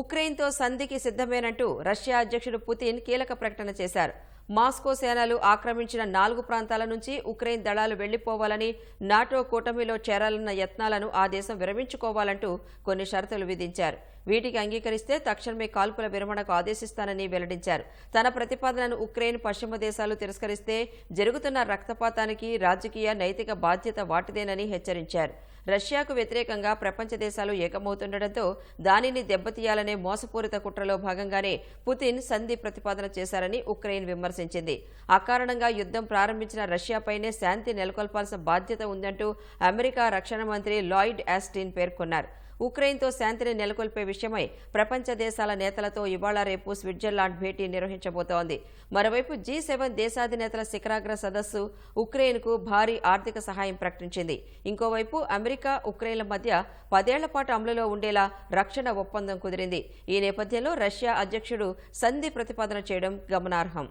ఉక్రెయిన్తో సంధికి సిద్ధమేనంటూ Russia అధ్యక్షుడు Putin కీలక ప్రకటన చేశారు. మాస్కో సేనలు ఆక్రమించిన నాలుగు ప్రాంతాల నుంచి ఉక్రెయిన్ దళాలు వెళ్ళిపోవాలని నాటో కూటమిలో చేరాలన్న యత్నాలను ఆ దేశం విరమించుకోవాలంటూ కొన్ని షరతులు విధించారు. వీటికి అంగీకరిస్తే తక్షణమే కాల్పుల విరమణకు ఆదేశిస్తానని వెల్లడించారు. తన ప్రతిపాదనను ఉక్రెయిన్ పశ్చిమ దేశాలు తిరస్కరిస్తే జరుగుతున్న రక్తపాతానికి రాజకీయ నైతిక బాధ్యత వాటిదేనని హెచ్చరించారు. రష్యాకు వ్యతిరేకంగా ప్రపంచ దేశాలు ఏకమవుతుండటంతో దానిని దెబ్బతీయాలనే మోసపూరిత కుట్రలో భాగంగానే పుతిన్ సంధి ప్రతిపాదన చేశారని ఉక్రెయిన్ విమర్శించింది. అకారణంగా యుద్ధం ప్రారంభించిన రష్యాపైనే శాంతి నెలకొల్పాల్సిన బాధ్యత ఉందంటూ అమెరికా రక్షణ మంత్రి లాయిడ్ యాస్టిన్ పేర్కొన్నారు. ఉక్రెయిన్తో శాంతిని నెలకొల్పే విషయమై ప్రపంచ దేశాల నేతలతో ఇవాళ రేపు స్విట్జర్లాండ్ భేటీ నిర్వహించబోతోంది. మరోవైపు జీ సెవెన్ దేశాధినేతల శిఖరాగ్ర సదస్సు ఉక్రెయిన్కు భారీ ఆర్థిక సహాయం ప్రకటించింది. ఇంకోవైపు అమెరికా ఉక్రెయిన్ల మధ్య పదేళ్ళ పాటు అమలులో ఉండేలా రక్షణ ఒప్పందం కుదిరింది. ఈ నేపథ్యంలో రష్యా అధ్యక్షుడు సంధి ప్రతిపాదన చేయడం గమనార్హం.